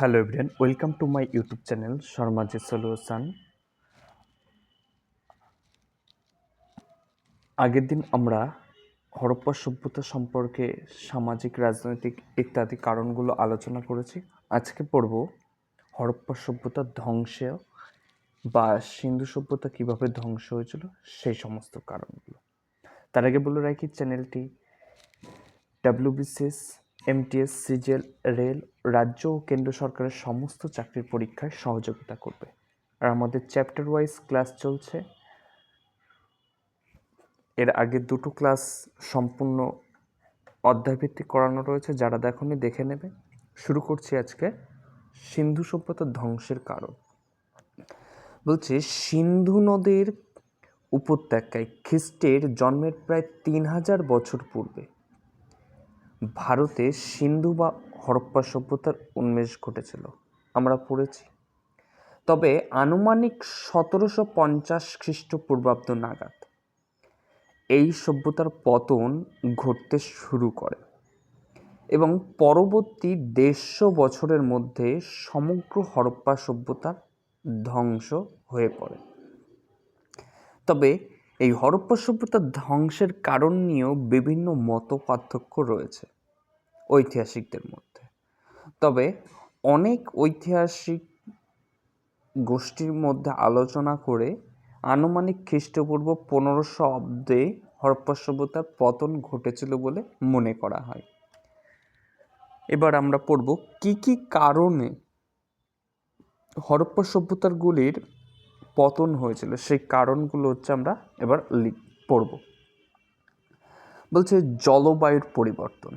Hello everyone welcome to my YouTube channel Sharmaji solution আগের দিন আমরা হরপ্পা সভ্যতা সম্পর্কে সামাজিক, রাজনৈতিক ইত্যাদি কারণগুলো আলোচনা করেছি। আজকে পড়ব হরপ্পা সভ্যতার ধ্বংস বা সিন্ধু সভ্যতা কীভাবে ধ্বংস হয়েছিল, সেই সমস্ত কারণগুলো। তার আগে বলে রাখি চ্যানেলটি ডাব্লিউবিসিএস এমটিএস সিজিএল রেল, রাজ্য ও কেন্দ্র সরকারের সমস্ত চাকরির পরীক্ষায় সহযোগিতা করবে। আর আমাদের চ্যাপ্টার ওয়াইজ ক্লাস চলছে। এর আগে দুটো ক্লাস সম্পূর্ণ অধ্যায়ভিত্তিক করানো রয়েছে, যারা দেখনি দেখে নেবে। শুরু করছি আজকে সিন্ধু সভ্যতার ধ্বংসের কারণ। বলছে, সিন্ধু নদীর উপত্যকায় খ্রিস্টের জন্মের প্রায় তিন হাজার বছর পূর্বে ভারতে সিন্ধু বা হরপ্পা সভ্যতার উন্মেষ ঘটেছিল। আমরা পড়েছি। তবে আনুমানিক সতেরোশো পঞ্চাশ খ্রিস্টপূর্বাব্দ নাগাদ এই সভ্যতার পতন ঘটতে শুরু করে এবং পরবর্তী দেড়শো বছরের মধ্যে সমগ্র হরপ্পা সভ্যতার ধ্বংস হয়ে পড়ে। তবে এই হরপ্পা সভ্যতার ধ্বংসের কারণ নিয়েও বিভিন্ন মত পার্থক্য রয়েছে। ঐতিহাসিকদের মধ্যে। তবে অনেক ঐতিহাসিক গোষ্ঠীর মধ্যে আলোচনা করে আনুমানিক খ্রিস্টপূর্ব পনেরোশো অব্দে হরপ্পা সভ্যতার পতন ঘটেছিল বলে মনে করা হয়। এবার আমরা পড়ব কি কি কারণে হরপ্পা সভ্যতারগুলির পতন হয়েছিল। সেই কারণগুলো হচ্ছে আমরা এবার পড়ব। বলছে জলবায়ুর পরিবর্তন।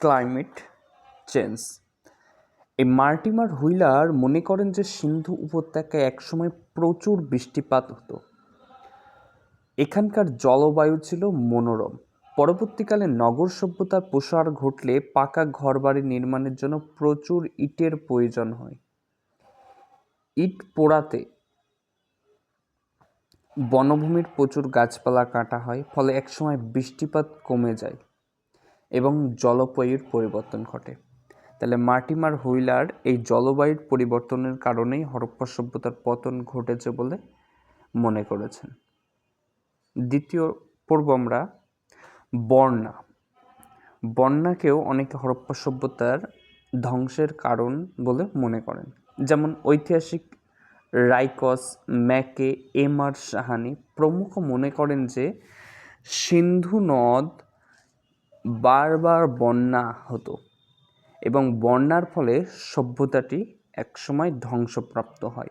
Climate change. এই মার্টিমার হুইলার মনে করেন যে সিন্ধু উপত্যকায় একসময় প্রচুর বৃষ্টিপাত হতো। এখানকার জলবায়ু ছিল মনোরম। পরবর্তীকালে নগর সভ্যতার প্রসার ঘটলে পাকা ঘরবাড়ি নির্মাণের জন্য প্রচুর ইটের প্রয়োজন হয়। ইট পোড়াতে বনভূমির প্রচুর গাছপালা কাটা হয়, ফলে একসময় বৃষ্টিপাত কমে যায়। এবং জলবায়ুর পরিবর্তন ঘটে। তাহলে মার্টিমার হুইলার এই জলবায়ুর পরিবর্তনের কারণেই হরপ্পা সভ্যতার পতন ঘটেছে বলে মনে করেছেন। দ্বিতীয় পর্ব আমরা বন্যা। বন্যাকেও অনেকে হরপ্পা সভ্যতার ধ্বংসের কারণ বলে মনে করেন। যেমন ঐতিহাসিক রাইকস, ম্যাকে, এম আর সাহানি প্রমুখ মনে করেন যে সিন্ধু নদ বারবার বন্যা হতো এবং বন্যার ফলে সভ্যতাটি একসময় ধ্বংসপ্রাপ্ত হয়।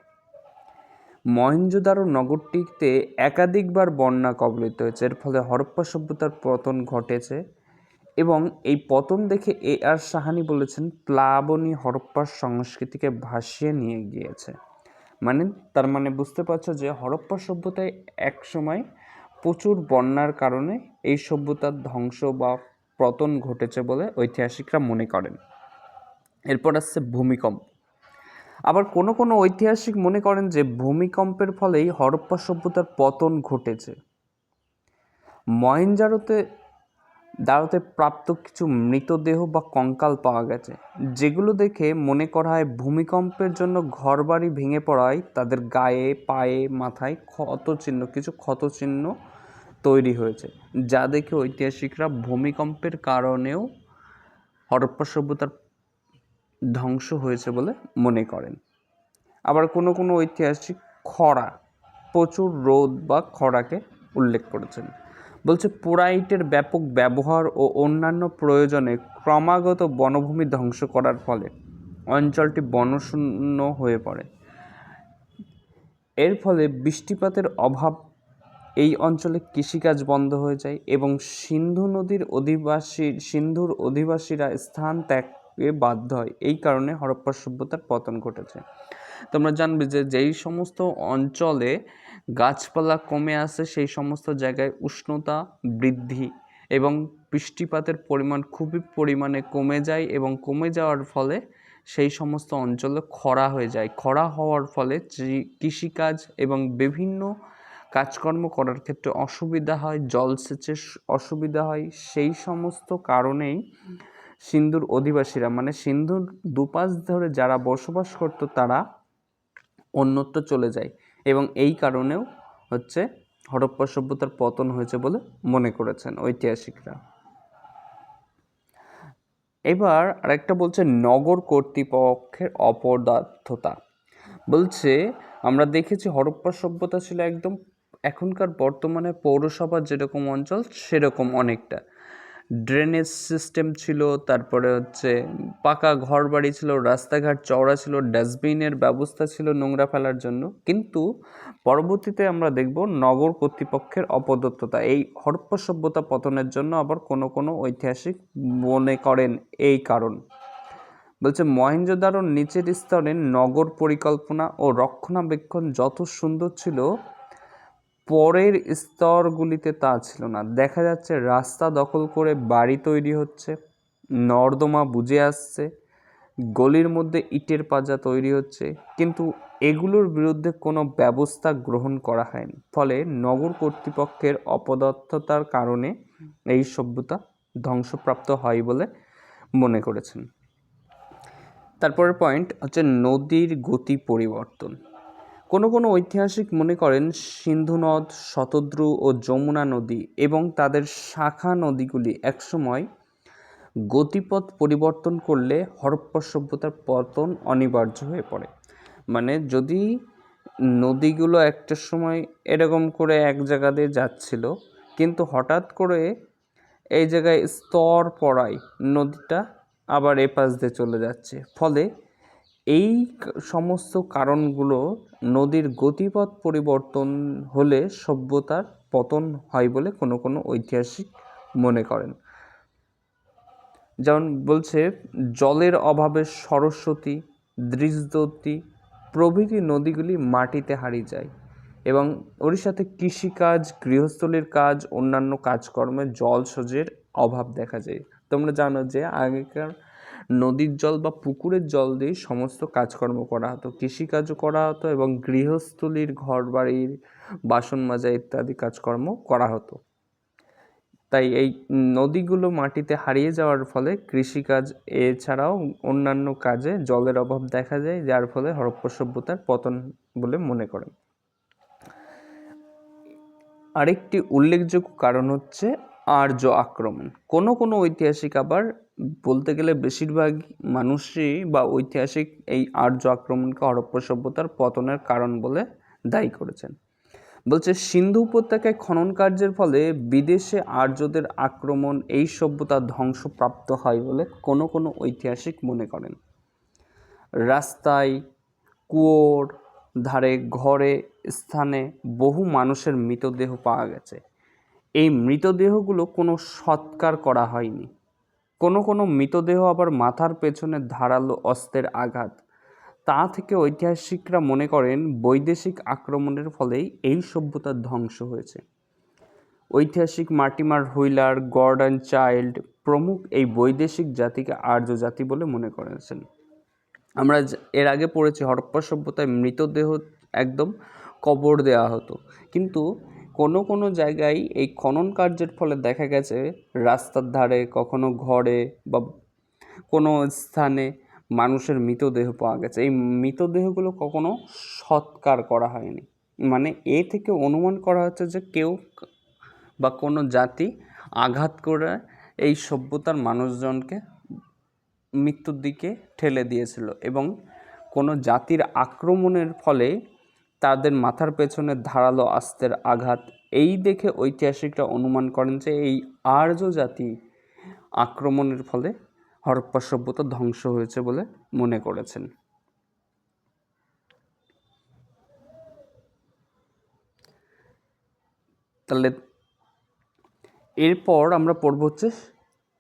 মহেঞ্জোদারো নগরটিতে একাধিকবার বন্যা কবলিত হয়েছে। এর ফলে হরপ্পা সভ্যতার পতন ঘটেছে এবং এই পতন দেখে এ আর সাহানি বলেছেন, প্লাবনী হরপ্পার সংস্কৃতিকে ভাসিয়ে নিয়ে গিয়েছে। মানে তার মানে বুঝতে পারছ যে হরপ্পা সভ্যতায় একসময় প্রচুর বন্যার কারণে এই সভ্যতার ধ্বংস বা পতন ঘটেছে বলে ঐতিহাসিকরা মনে করেন। এরপর আসছে ভূমিকম্প। আবার কোনো কোনো ঐতিহাসিক মনে করেন যে ভূমিকম্পের ফলেই হরপ্পা সভ্যতার পতন ঘটেছে। মহেঞ্জারোতে দাঁড়াতে প্রাপ্ত কিছু মৃতদেহ বা কঙ্কাল পাওয়া গেছে। যেগুলো দেখে মনে করা হয় ভূমিকম্পের জন্য ঘরবাড়ি ভেঙে পড়ায় তাদের গায়ে, পায়ে, মাথায় ক্ষত চিহ্ন, কিছু ক্ষত চিহ্ন তৈরি হয়েছে, যা দেখে ঐতিহাসিকরা ভূমিকম্পের কারণেও হরপ্পা সভ্যতার ধ্বংস হয়েছে বলে মনে করেন। আবার কোনো কোনো ঐতিহাসিক খরা, প্রচুর রোদ বা খরাকে উল্লেখ করেছেন। বলছে, পোড়াইটের ব্যাপক ব্যবহার ও অন্যান্য প্রয়োজনে ক্রমাগত বনভূমি ধ্বংস করার ফলে অঞ্চলটি বনশূন্য হয়ে পড়ে। এর ফলে বৃষ্টিপাতের অভাব এই অঞ্চলে কৃষিকাজ বন্ধ হয়ে যায় এবং সিন্ধু নদীর অধিবাসী, সিন্ধুর অধিবাসীরা স্থান ত্যাগে বাধ্য হয়। এই কারণে হরপ্পা সভ্যতার পতন ঘটেছে। তোমরা জানবে যে যেই সমস্ত অঞ্চলে গাছপালা কমে আসে, সেই সমস্ত জায়গায় উষ্ণতা বৃদ্ধি এবং বৃষ্টিপাতের পরিমাণ খুবই পরিমাণে কমে যায় এবং কমে যাওয়ার ফলে সেই সমস্ত অঞ্চলে খরা হয়ে যায়। খরা হওয়ার ফলে কৃষিকাজ এবং বিভিন্ন কাজকর্ম করার ক্ষেত্রে অসুবিধা হয় জলসেচের অসুবিধা হয়, সেই সমস্ত কারণেই সিন্ধুর অধিবাসীরা মানে সিন্ধুর দুপাশ ধরে যারা বসবাস করত তারা অন্যত্র চলে যায় এবং এই কারণেও হচ্ছে হরপ্পা সভ্যতার পতন হয়েছে বলে মনে করেছেন ঐতিহাসিকরা। এবার আরেকটা বলছে নগর কর্তৃপক্ষের অপদার্থতা। বলছে, আমরা দেখেছি হরপ্পা সভ্যতা ছিল একদম এখনকার বর্তমানে পৌরসভার যেরকম অঞ্চল, সেরকম অনেকটা। ড্রেনেজ সিস্টেম ছিল, তারপরে হচ্ছে পাকা ঘর বাড়ি ছিল, রাস্তাঘাট চওড়া ছিল ডাস্টবিনের ব্যবস্থা ছিল নোংরা ফেলার জন্য। কিন্তু পরবর্তীতে আমরা দেখব নগর কর্তৃপক্ষের অপদত্ততা এই হরপ্প সভ্যতা পতনের জন্য আবার কোনো কোনো ঐতিহাসিক মনে করেন এই কারণ। বলছে মহেঞ্জোদারোর নিচের স্তরে নগর পরিকল্পনা ও রক্ষণাবেক্ষণ যত সুন্দর ছিল পরের স্তরগুলিতে তা ছিল না। দেখা যাচ্ছে রাস্তা দখল করে বাড়ি তৈরি হচ্ছে, নর্দমা বুঝে আসছে, গলির মধ্যে ইটের পাজা তৈরি হচ্ছে, কিন্তু এগুলোর বিরুদ্ধে কোনো ব্যবস্থা গ্রহণ করা হয়নি। ফলে নগর কর্তৃপক্ষের অপদার্থতার কারণে এই সভ্যতা ধ্বংসপ্রাপ্ত হয় বলে মনে করেছেন। তারপরের পয়েন্ট হচ্ছে নদীর গতি পরিবর্তন। কোনো কোনো ঐতিহাসিক মনে করেন সিন্ধু নদ, শতদ্রু ও যমুনা নদী এবং তাদের শাখা নদীগুলি একসময় গতিপথ পরিবর্তন করলে হরপ্পা সভ্যতার পতন অনিবার্য হয়ে পড়ে। মানে যদি নদীগুলো একটা সময় এরকম করে এক জায়গা দিয়ে যাচ্ছিল, কিন্তু হঠাৎ করে এই জায়গায় স্তর পড়ায় নদীটা আবার এ পাশ দিয়ে চলে যাচ্ছে। ফলে এই সমস্ত কারণগুলো নদীর গতিপথ পরিবর্তন হলে সভ্যতার পতন হয় বলে কোনো কোনো ঐতিহাসিক মনে করেন। যেমন বলছে, জলের অভাবে সরস্বতী দৃষ্টি প্রভৃতি নদীগুলি মাটিতে হারিয়ে যায় এবং ওর সাথে কৃষিকাজ, গৃহস্থলীর কাজ, অন্যান্য কাজকর্মে জলসেচের অভাব দেখা যায়। তোমরা জানো যে আগেকার নদীর জল বা পুকুরের জল দিয়ে সমস্ত কাজকর্ম করা হতো কৃষিকাজও করা হতো এবং গৃহস্থলীর ঘর বাড়ির বাসন মাজা ইত্যাদি কাজকর্ম করা হতো। তাই এই নদীগুলো মাটিতে হারিয়ে যাওয়ার ফলে কৃষিকাজ এছাড়াও অন্যান্য কাজে জলের অভাব দেখা যায়, যার ফলে হরপ্পা সভ্যতার পতন বলে মনে করেন। আরেকটি উল্লেখযোগ্য কারণ হচ্ছে আর্য আক্রমণ। কোনো কোনো ঐতিহাসিক আবার বলতে গেলে বেশিরভাগ মানুষই বা ঐতিহাসিক এই আর্য আক্রমণকে হরপ্পা সভ্যতার পতনের কারণ বলে দায়ী করেছেন। বলছে, সিন্ধু উপত্যকায় খনন কার্যের ফলে বিদেশে আর্যদের আক্রমণ এই সভ্যতা ধ্বংসপ্রাপ্ত হয় বলে কোনো কোনো ঐতিহাসিক মনে করেন। রাস্তায়, কুয়োর ধারে, ঘরে, স্থানে বহু মানুষের মৃতদেহ পাওয়া গেছে। এই মৃতদেহগুলো কোনো সৎকার করা হয়নি। কোনো কোনো মৃতদেহ আবার মাথার পেছনে ধারালো অস্ত্রের আঘাত। তা থেকে ঐতিহাসিকরা মনে করেন বৈদেশিক আক্রমণের ফলেই এই সভ্যতার ধ্বংস হয়েছে। ঐতিহাসিক মার্টিমার হুইলার, গর্ডন চাইল্ড প্রমুখ এই বৈদেশিক জাতিকে আর্য জাতি বলে মনে করেছেন। আমরা এর আগে পড়েছি হরপ্পা সভ্যতায় মৃতদেহ একদম কবর দেওয়া হতো। কিন্তু কোনো কোনো জায়গায় এই খনন কার্যের ফলে দেখা গেছে রাস্তার ধারে কখনো ঘরে বা কোনো স্থানে মানুষের মৃতদেহ পাওয়া গেছে। এই মৃতদেহগুলো কখনো সৎকার করা হয়নি। মানে এ থেকে অনুমান করা হচ্ছে যে কেউ বা কোনো জাতি আঘাত করে এই সভ্যতার মানুষজনকে মৃত্যুর দিকে ঠেলে দিয়েছিল এবং কোনো জাতির আক্রমণের ফলে তাদের মাথার পেছনে ধারালো আস্তের আঘাত। এই দেখে ঐতিহাসিকরা অনুমান করেন যে এই আর্য জাতি আক্রমণের ফলে হরপ্পা সভ্যতা ধ্বংস হয়েছে বলে মনে করেছেন। তাহলে এরপর আমরা পড়ব হচ্ছে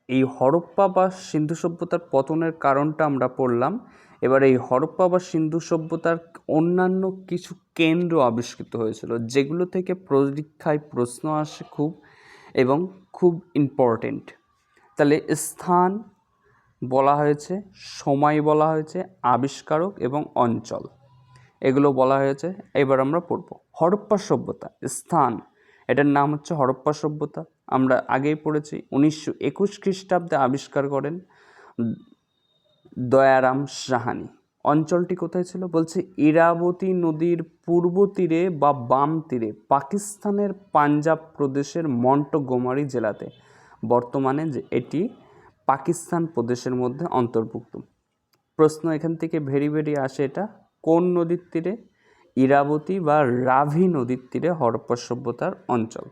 এই হরপ্পা বা সিন্ধু সভ্যতার পতনের কারণটা আমরা পড়লাম। এবার এই হরপ্পা বা সিন্ধু সভ্যতার অন্যান্য কিছু কেন্দ্র আবিষ্কৃত হয়েছিল, যেগুলো থেকে পরীক্ষায় প্রশ্ন আসে খুব এবং খুব ইম্পর্টেন্ট তাহলে স্থান বলা হয়েছে, সময় বলা হয়েছে, আবিষ্কারক এবং অঞ্চল। এগুলো বলা হয়েছে, এবার আমরা পড়ব। হরপ্পা সভ্যতা, স্থান, এটার নাম হচ্ছে হরপ্পা সভ্যতা। আমরা আগেই পড়েছি, উনিশশো একুশ খ্রিস্টাব্দে আবিষ্কার করেন দয়ারাম সাহানি। অঞ্চলটি কোথায় ছিল? বলছে ইরাবতী নদীর পূর্ব তীরে বা বাম তীরে, পাকিস্তানের পাঞ্জাব প্রদেশের মন্টগোমারি জেলাতে। বর্তমানে যে এটি পাকিস্তান প্রদেশের মধ্যে অন্তর্ভুক্ত। প্রশ্ন এখান থেকে ভেরি ভেরি আসে এটা, কোন নদীর তীরে? ইরাবতী বা রাভি নদীর তীরে হরপ্পা সভ্যতার অঞ্চল।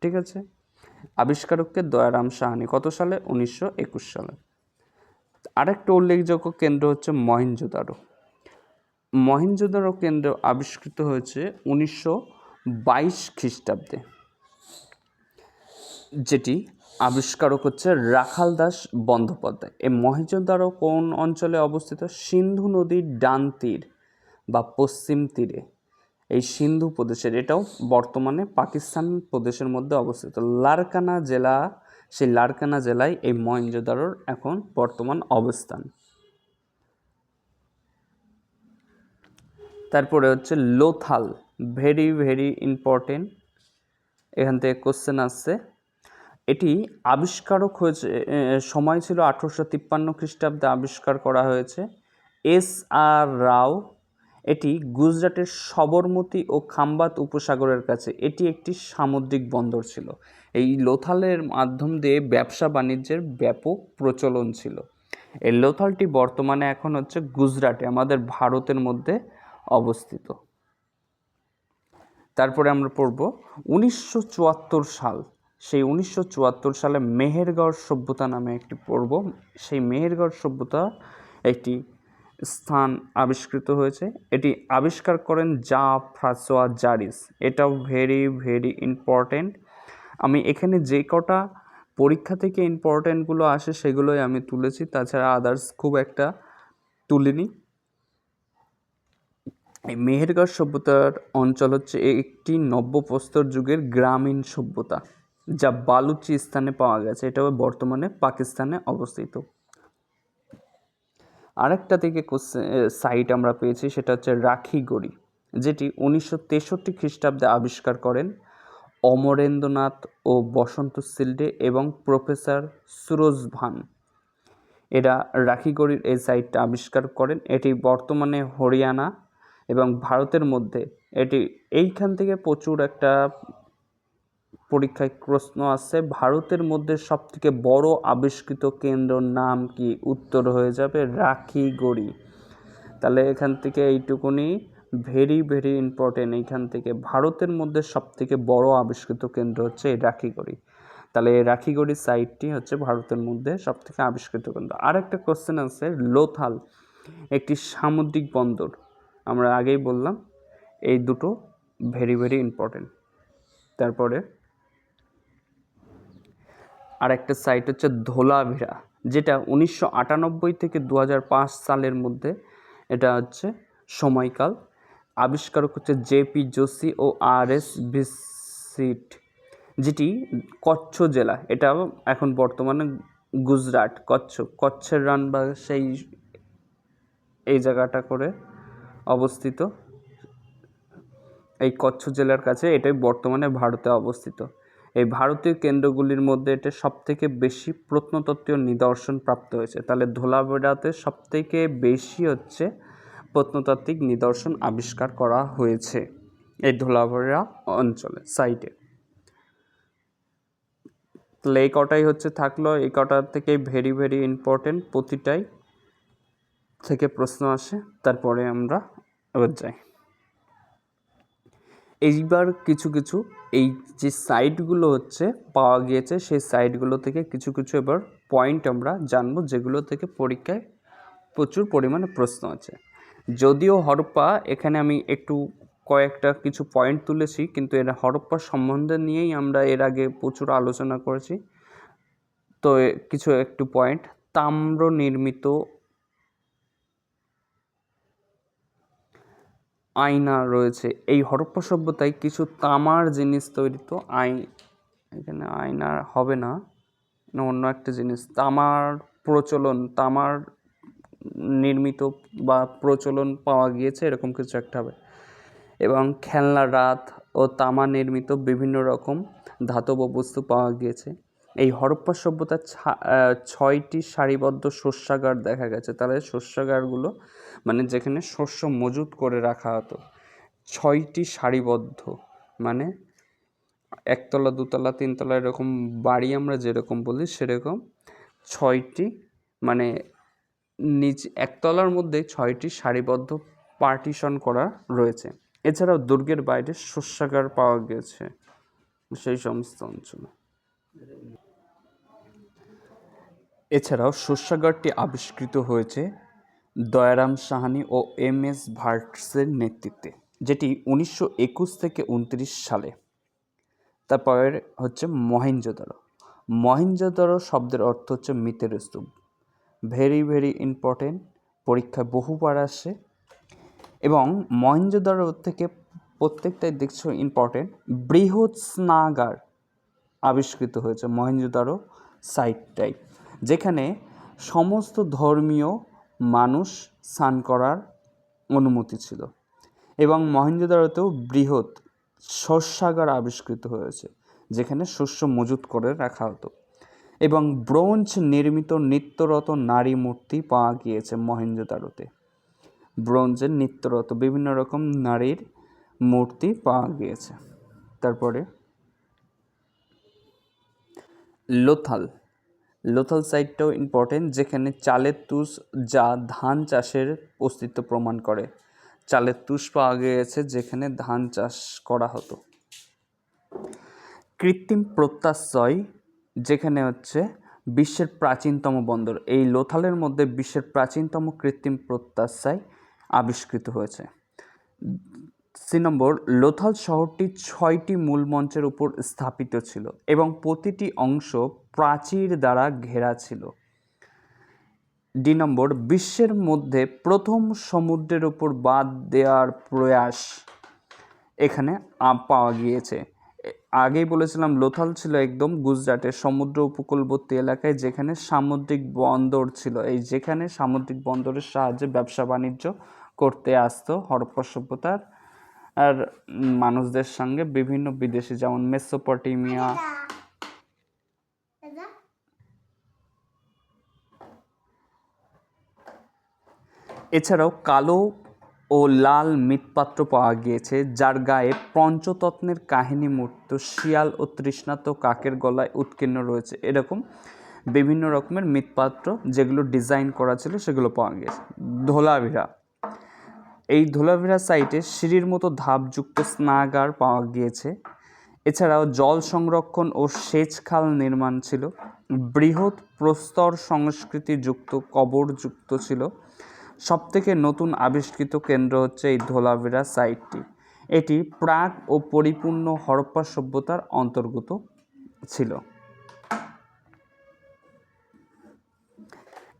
ঠিক আছে? আবিষ্কারককে দয়ারাম সাহানি কত সালে? উনিশশো একুশ সালে। আরেকটা উল্লেখযোগ্য কেন্দ্র হচ্ছে মহেঞ্জোদারো মহেঞ্জোদারো কেন্দ্র আবিষ্কৃত হয়েছে উনিশশো বাইশ খ্রিস্টাব্দে, যেটি আবিষ্কারক হচ্ছে রাখাল দাস বন্দ্যোপাধ্যায়। এই মহেঞ্জোদারো কোন অঞ্চলে অবস্থিত? সিন্ধু নদীর ডান তীর বা পশ্চিম তীরে। এই সিন্ধু প্রদেশের, এটাও বর্তমানে পাকিস্তান প্রদেশের মধ্যে অবস্থিত। লারকানা জেলা সেই লারকানা জেলায় এই মহেঞ্জোদারোর এখন বর্তমান অবস্থান। তারপরে হচ্ছে লোথাল ভেরি ভেরি ইম্পর্টেন্ট এখান থেকে কোশ্চেন আসছে। এটি আবিষ্কারক হয়েছে সময় ছিল আঠেরোশো তিপ্পান্ন খ্রিস্টাব্দে আবিষ্কার করা হয়েছে। এস আর রাও এটি গুজরাটের সবরমতী ও খাম্বাত উপসাগরের কাছে এটি একটি সামুদ্রিক বন্দর ছিল। এই লোথালের মাধ্যম দিয়ে ব্যবসা বাণিজ্যের ব্যাপক প্রচলন ছিল। এই লোথালটি বর্তমানে এখন হচ্ছে গুজরাটে, আমাদের ভারতের মধ্যে অবস্থিত। তারপরে আমরা পড়ব উনিশশো চুয়াত্তর সাল। সেই উনিশশো চুয়াত্তর সালে মেহেরগড় সভ্যতা নামে একটি পর্ব। সেই মেহেরগড় সভ্যতা একটি স্থান আবিষ্কৃত হয়েছে। এটি আবিষ্কার করেন জা ফ্রাসোয়া জারিস। এটাও ভেরি ভেরি ইম্পর্টেন্ট আমি এখানে যে কটা পরীক্ষা থেকে ইম্পর্টেন্টগুলো আসে সেগুলোই আমি তুলেছি। তাছাড়া আদার্স খুব একটা তুলিনি। এই মেহেরগড় সভ্যতার অঞ্চল হচ্ছে একটি নব্যপ্রস্তর যুগের গ্রামীণ সভ্যতা, যা বালুচি স্থানে পাওয়া গেছে। এটাও বর্তমানে পাকিস্তানে অবস্থিত। আরেকটা থেকে সাইট আমরা পেয়েছি, সেটা হচ্ছে রাখি গড়ি, যেটি উনিশশো তেষট্টি খ্রিস্টাব্দে আবিষ্কার করেন অমরেন্দ্রনাথ ও বসন্ত সিল্ডে এবং প্রফেসর সুরজ ভান। এরা রাখিগড়ির এই সাইটটা আবিষ্কার করেন। এটি বর্তমানে হরিয়ানা এবং ভারতের মধ্যে। এটি এইখান থেকে প্রচুর একটা পরীক্ষায় প্রশ্ন আসছে, ভারতের মধ্যে সবথেকে বড় আবিষ্কৃত কেন্দ্রর নাম কি? উত্তর হয়ে যাবে রাখিগড়ি। তাহলে এখান থেকে এইটুকুনি ভেরি ভেরি ইম্পর্টেন্ট এইখান থেকে ভারতের মধ্যে সবথেকে বড় আবিষ্কৃত কেন্দ্র হচ্ছে এই রাখিগড়ি। তাহলে এই রাখিগড়ি সাইটটি হচ্ছে ভারতের মধ্যে সবথেকে আবিষ্কৃত কেন্দ্র। আর একটা কোশ্চেন আছে, লোথাল, একটি সামুদ্রিক বন্দর। আমরা আগেই বললাম, এই দুটো ভেরি ভেরি ইম্পর্টেন্ট তারপরে আর একটা সাইট হচ্ছে ধোলাভিরা যেটা উনিশশো আটানব্বই থেকে দু সালের মধ্যে এটা হচ্ছে সময়কাল। আবিষ্কারক হচ্ছে জেপি যোশী ও আর এস ভিসিট, যেটি কচ্ছ জেলা এটা এখন বর্তমানে গুজরাট, কচ্ছ, কচ্ছের রান বা সেই এই জায়গাটা করে অবস্থিত। এই কচ্ছ জেলার কাছে এটাই বর্তমানে ভারতে অবস্থিত। এই ভারতীয় কেন্দ্রগুলির মধ্যে এটা সবথেকে বেশি প্রত্নতত্ত্বীয় নিদর্শন প্রাপ্ত হয়েছে। তাহলে ধোলাবেড়াতে সবথেকে বেশি হচ্ছে প্রত্নতাত্ত্বিক নিদর্শন আবিষ্কার করা হয়েছে এই ধোলাবেড়া অঞ্চলে সাইটে তাহলে এই কটাই হচ্ছে থাকল, এই কটা থেকে ভেরি ভেরি ইম্পর্টেন্ট প্রতিটাই থেকে প্রশ্ন আসে, তারপরে আমরা এবার যাই। এইবার কিছু কিছু এই যে সাইটগুলো হচ্ছে পাওয়া গিয়েছে, সেই সাইটগুলো থেকে কিছু কিছু এবার পয়েন্ট আমরা জানব, যেগুলো থেকে পরীক্ষায় প্রচুর পরিমাণে প্রশ্ন আছে। যদিও হরপ্পা, এখানে আমি একটু কয়েকটা কিছু পয়েন্ট তুলেছি, কিন্তু এরা হরপ্পা সম্বন্ধে নিয়েই আমরা এর আগে প্রচুর আলোচনা করেছি। তো কিছু একটু পয়েন্ট। তাম্র নির্মিত আয়না রয়েছে। এই হরপ্পা সভ্যতায় কিছু তামার জিনিস তৈরি তো আই, এখানে আয়না হবে না। অন্য একটা জিনিস। তামার প্রচলন, তামার নির্মিত বা প্রচলন পাওয়া গিয়েছে, এরকম কিছু একটা হবে। এবং খেলনা, রাত ও তামা নির্মিত বিভিন্ন রকম ধাতব বস্তু পাওয়া গিয়েছে। এই হরপ্পা সভ্যতার ছয়টি সারিবদ্ধ শস্যাগার দেখা গেছে। তাহলে শস্যাগারগুলো মানে যেখানে শস্য মজুত করে রাখা হতো, ছয়টি সারিবদ্ধ। মানে একতলা, দুতলা, তিনতলা এরকম বাড়ি আমরা যেরকম বলি সেরকম ছয়টি মানে নিচ একতলার মধ্যে ছয়টি সারিবদ্ধ পার্টিশন করা রয়েছে। এছাড়াও দুর্গের বাইরে শস্যাগার পাওয়া গেছে সেই সমস্ত অঞ্চলে। এছাড়াও শস্যাগারটি আবিষ্কৃত হয়েছে দয়ারাম সাহানি ও এম এস ভার্টসের নেতৃত্বে, যেটি উনিশশো একুশ থেকে উনত্রিশ সালে। তারপর হচ্ছে মহেঞ্জোদারো মহেঞ্জোদারো শব্দের অর্থ হচ্ছে মৃতের স্তূপ। ভেরি ভেরি ইম্পর্টেন্ট পরীক্ষায় বহুবার আসে। এবং মহেঞ্জোদারো থেকে প্রত্যেকটাই দেখছ ইম্পর্টেন্ট বৃহৎ স্নাগার আবিষ্কৃত হয়েছে মহেঞ্জোদারো সাইটটাই যেখানে সমস্ত ধর্মীয় মানুষ স্নান করার অনুমতি ছিল এবং মহেঞ্জোদারোতেও বৃহৎ শস্যাগার আবিষ্কৃত হয়েছে, যেখানে শস্য মজুত করে রাখা হতো। এবং ব্রোঞ্জ নির্মিত নিত্যরত নারী মূর্তি পাওয়া গিয়েছে মহেঞ্জোদারোতে ব্রোঞ্জের নিত্যরত বিভিন্ন রকম নারীর মূর্তি পাওয়া গিয়েছে। তারপরে লোথাল। লোথাল সাইটটাও ইম্পর্টেন্ট যেখানে চালের তুষ যা ধান চাষের অস্তিত্ব প্রমাণ করে। চালের তুষ পাওয়া গিয়েছে যেখানে ধান চাষ করা হতো। কৃত্রিম প্রত্যাশয়, যেখানে হচ্ছে বিশ্বের প্রাচীনতম বন্দর। এই লোথালের মধ্যে বিশ্বের প্রাচীনতম কৃত্রিম প্রত্যাশায় আবিষ্কৃত হয়েছে। সি নম্বর, লোথাল শহরটি ছয়টি মূল মঞ্চের উপর স্থাপিত ছিল এবং প্রতিটি অংশ প্রাচীর দ্বারা ঘেরা ছিল। ডি নম্বর, বিশ্বের মধ্যে প্রথম সমুদ্রের উপর বাদ দেওয়ার প্রয়াস এখানে পাওয়া গিয়েছে। আগেই বলেছিলাম, লোথাল ছিল একদম গুজরাটের সমুদ্র উপকূলবর্তী এলাকায় যেখানে সামুদ্রিক বন্দর ছিল। এই যেখানে সামুদ্রিক বন্দরের সাহায্যে ব্যবসা বাণিজ্য করতে আসতো হরপ্পা সভ্যতার আর মানুষদের সঙ্গে বিভিন্ন বিদেশি, যেমন মেসোপটেমিয়া। এছাড়াও কালো ও লাল মৃৎপাত্র পাওয়া গিয়েছে, যার গায়ে পঞ্চতত্নের কাহিনী মূর্ত, শিয়াল ও তৃষ্ণাত কাকের গলায় উৎকীর্ণ রয়েছে। এরকম বিভিন্ন রকমের মৃৎপাত্র যেগুলো ডিজাইন করা ছিল সেগুলো পাওয়া গিয়েছে। ধোলাভিরা। এই ধোলাভিরা সাইটে সিঁড়ির মতো ধাপযুক্ত স্নাগার পাওয়া গিয়েছে। এছাড়াও জল সংরক্ষণ ও সেচ খাল নির্মাণ ছিল। বৃহৎ প্রস্তর সংস্কৃতিযুক্ত কবরযুক্ত ছিল। সবথেকে নতুন আবিষ্কৃত কেন্দ্র হচ্ছে এই ধোলাভিরা সাইটটি। এটি প্রাক ও পরিপূর্ণ হরপ্পা সভ্যতার অন্তর্গত ছিল।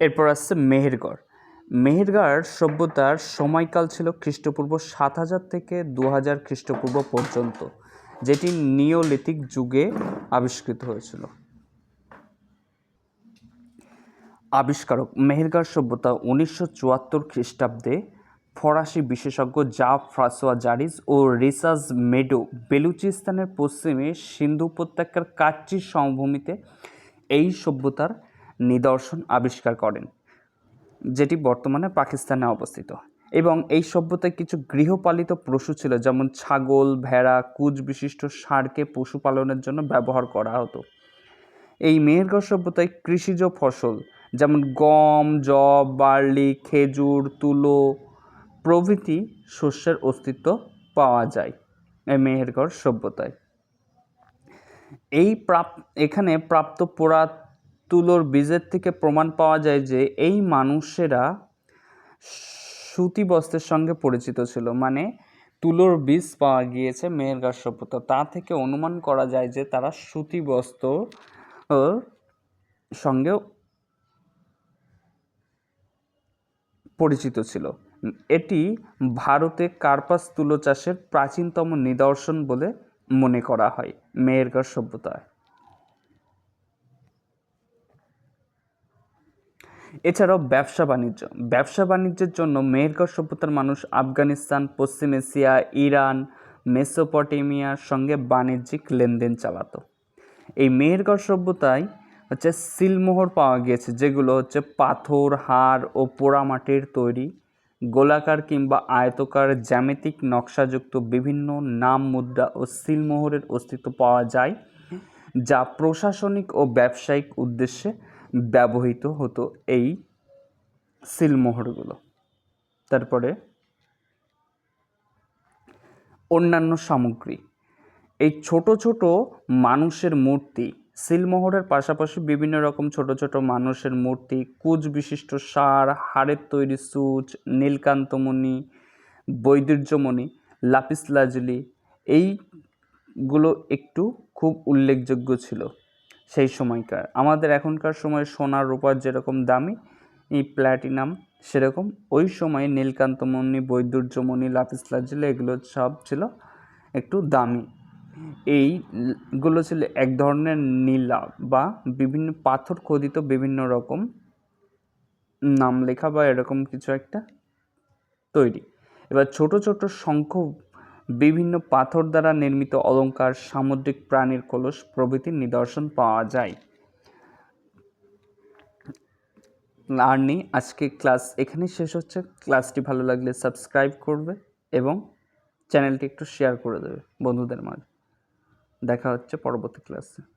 এরপর আসছে মেহেরগড়। মেহেরগড় সভ্যতার সময়কাল ছিল খ্রিস্টপূর্ব সাত হাজার থেকে দু হাজার খ্রিস্টপূর্ব পর্যন্ত, যেটি নিওলিথিক যুগে আবিষ্কৃত হয়েছিল। আবিষ্কারক মেহেরগড় সভ্যতা উনিশশো চুয়াত্তর খ্রিস্টাব্দে ফরাসি বিশেষজ্ঞ জা ফ্রাসোয়া জারিস ও রিসাস মেডো বেলুচিস্তানের পশ্চিমে সিন্ধু উপত্যকার কাচ্চি সমভূমিতে এই সভ্যতার নিদর্শন আবিষ্কার করেন। যেটি বর্তমানে পাকিস্তানে অবস্থিত। এবং এই সভ্যতায় কিছু গৃহপালিত পশু ছিল, যেমন ছাগল, ভেড়া কুচ বিশিষ্ট ষাঁড়কে পশুপালনের জন্য ব্যবহার করা হতো। এই মেহেরগড় সভ্যতায় কৃষিজ ফসল, যেমন গম জব বার্লি, খেজুর, তুলো প্রভৃতি শস্যের অস্তিত্ব পাওয়া যায় এই মেহেরগড় সভ্যতায়। এই প্রাপ, এখানে প্রাপ্ত পোড়া তুলোর বীজের থেকে প্রমাণ পাওয়া যায় যে এই মানুষেরা সুতি বস্ত্রের সঙ্গে পরিচিত ছিল। মানে তুলোর বীজ পাওয়া গিয়েছে মেহেরগড় সভ্যতা। তা থেকে অনুমান করা যায় যে তারা সুতি বস্ত্র সঙ্গে পরিচিত ছিল। এটি ভারতে কার্পাস তুলো চাষের প্রাচীনতম নিদর্শন বলে মনে করা হয় মেহেরগড় সভ্যতায়। এছাড়াও ব্যবসা বাণিজ্য। ব্যবসা বাণিজ্যের জন্য মেহেরগড় সভ্যতার মানুষ আফগানিস্তান, পশ্চিম এশিয়া, ইরান মেসোপটেমিয়ার সঙ্গে বাণিজ্যিক লেনদেন চালাতো। এই মেহেরগড় সভ্যতায় হচ্ছে সিলমোহর পাওয়া গিয়েছে, যেগুলো হচ্ছে পাথর, হাড় ও পোড়ামাটির তৈরি, গোলাকার কিংবা আয়তকার জ্যামিতিক নকশাযুক্ত বিভিন্ন নাম মুদ্রা ও সিলমোহরের অস্তিত্ব পাওয়া যায়, যা প্রশাসনিক ও ব্যবসায়িক উদ্দেশ্যে ব্যবহৃত হতো এই সিলমোহরগুলো। তারপরে অন্যান্য সামগ্রী। এই ছোট ছোট মানুষের মূর্তি, সিলমোহরের পাশাপাশি বিভিন্ন রকম ছোট ছোট মানুষের মূর্তি কুচ বিশিষ্ট সার, হাড়ের তৈরি সুচ, নীলকান্তমণি, বৈদুর্যমণি, লাপিস লাজলি, এইগুলো একটু খুব উল্লেখযোগ্য ছিল। সেই সময়কার। আমাদের এখনকার সময় সোনার রূপার যেরকম দামি, এই প্ল্যাটিনাম সেরকম। ওই সময়ে নীলকান্তমণি বৈদুর্যমণি লাপিস লাজলি এগুলো সব ছিল একটু দামি। এইগুলো ছিল এক ধরনের নীলা বা বিভিন্ন পাথর খোদিত বিভিন্ন রকম নাম লেখা বা এরকম কিছু একটা তৈরি। এবার ছোট ছোট শঙ্খ বিভিন্ন পাথর দ্বারা নির্মিত অলঙ্কার, সামুদ্রিক প্রাণীর কলস প্রভৃতির নিদর্শন পাওয়া যায়। আর নেই আজকে ক্লাস এখানেই শেষ হচ্ছে। ক্লাসটি ভালো লাগলে সাবস্ক্রাইব করবে এবং চ্যানেলটি একটু শেয়ার করে দেবে বন্ধুদের মাঝে। দেখা হচ্ছে পরবর্তী ক্লাসে।